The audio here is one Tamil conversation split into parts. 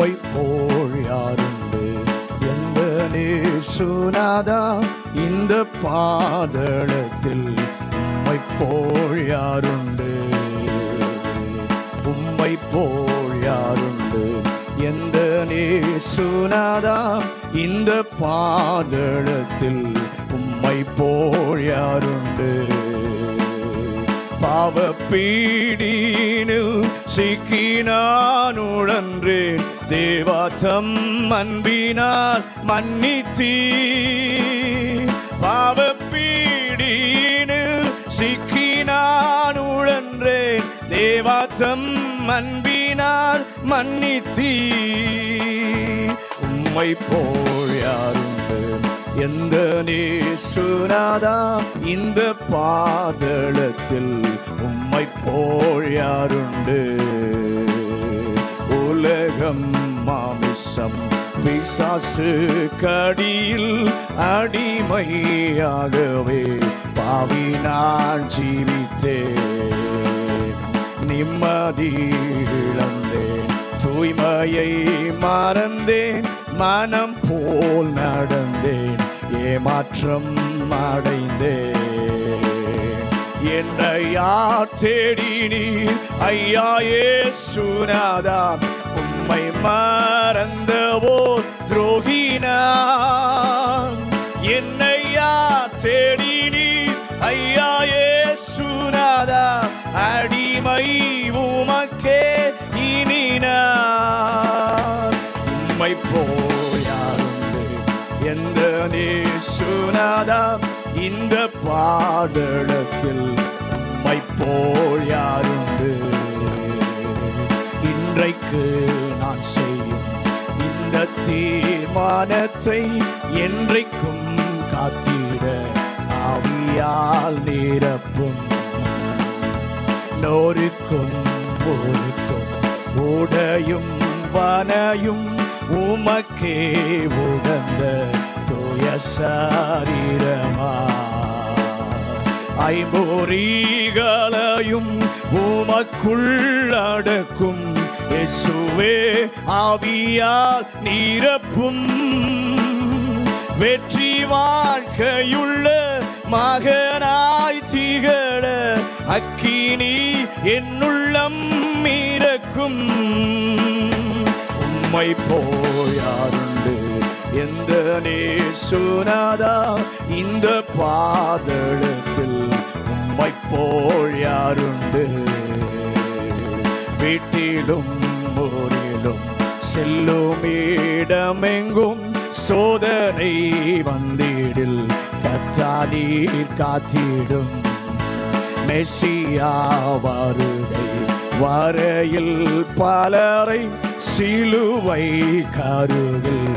உம்மை போல் யாருண்டு எந்த நேசுநாதா இந்த பாதளத்தில் உம்மை போல் யாருண்டு? உம்மை போல் யாருண்டு? எந்த நேசுநாதா இந்த பாதளத்தில் உம்மை போல் யாருண்டு? பாவ பீடியினில் சிக்கி உழன்றேன் தேவாற்றம் அன்பினால் மன்னித்தீ. பாவ சிக்கினான் உழன்றே. தேவாற்றம் அன்பினால் மன்னித்தீ. உம்மை போல் யாருண்டு? எந்த நேசுநாதா? இந்த பாதளத்தில் உம்மை போல் யாருண்டு? மாம்சம் மாமிசம். பிசாசு கடியில் அடிமையாகவே பாவி நான் ஜீவித்தேன் நிம்மதி இழந்தேன் தூய்மையை மறந்தேன். மனம் போல் நடந்தேன். ஏமாற்றம் அடைந்தேன். என்னை யார் தேடினீர் ஐயா ஏ சுனாதா உம்மை மறந்தவோ துரோகினான் என்னையா தேடி நீ ஐயா ஏசுநாதா அடிமை உமக்கே இனினார் உம்மை போயாருண்டு எந்த நேசுநாதா இந்த பாடலத்தில் உம்மை போயாருந்து இன்றைக்கு நான் செய்யும் இந்த தீர்மானத்தை என்றைக்கும் காத்திட ஆவியால் நிரப்பும். நோருக்கும் போருக்கும் உடையும் வனையும் உமக்கே உகந்த தூய சாரீரமா. ஐம்பொறிகளையும் உமக்குள்ளடக்கும். இயேசுவே ஆவியால் நிரப்பும். வெற்றி வாழ்க்கையுள்ள மகனாய் திகழ அக்கினி என்னுள்ளம் மீறக்கும் உம்மை போயாருண்டு எந்த நேசுநாதா இந்த பாதளத்தில் போல் யாருண்டு? வீட்டிலும் ஊரிலும் செல்லும் இடமெங்கும் சோதனை வந்திடில் கத்தானீர் காத்திடும். மெஸ்ஸியா வருகை வரையில் பலரை சிலுவை கருகில்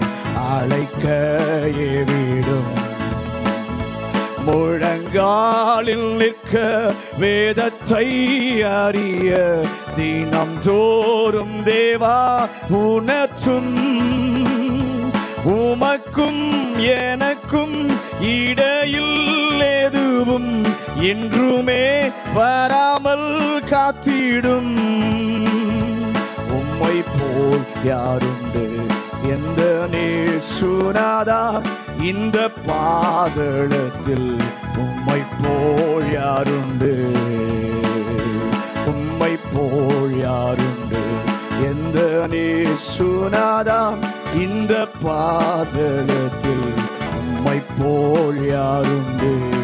அழைக்க ஏவிடும். முழங்காலில் நிற்க வேதத்தை அறிய தினம் தோறும் தேவா உணற்றும் உமக்கும் எனக்கும் இடையில் எதுவும் என்றுமே வராமல் காத்திடும். உம்மை போல் யாருண்டு எந்த நேசுநாதா? இந்த பாதளத்தில் உம்மை போல் யாருண்டு? உம்மை போல் யாருண்டு? எந்த நேசுநாதா? இந்த பாதளத்தில் உம்மை போல் யாருண்டு?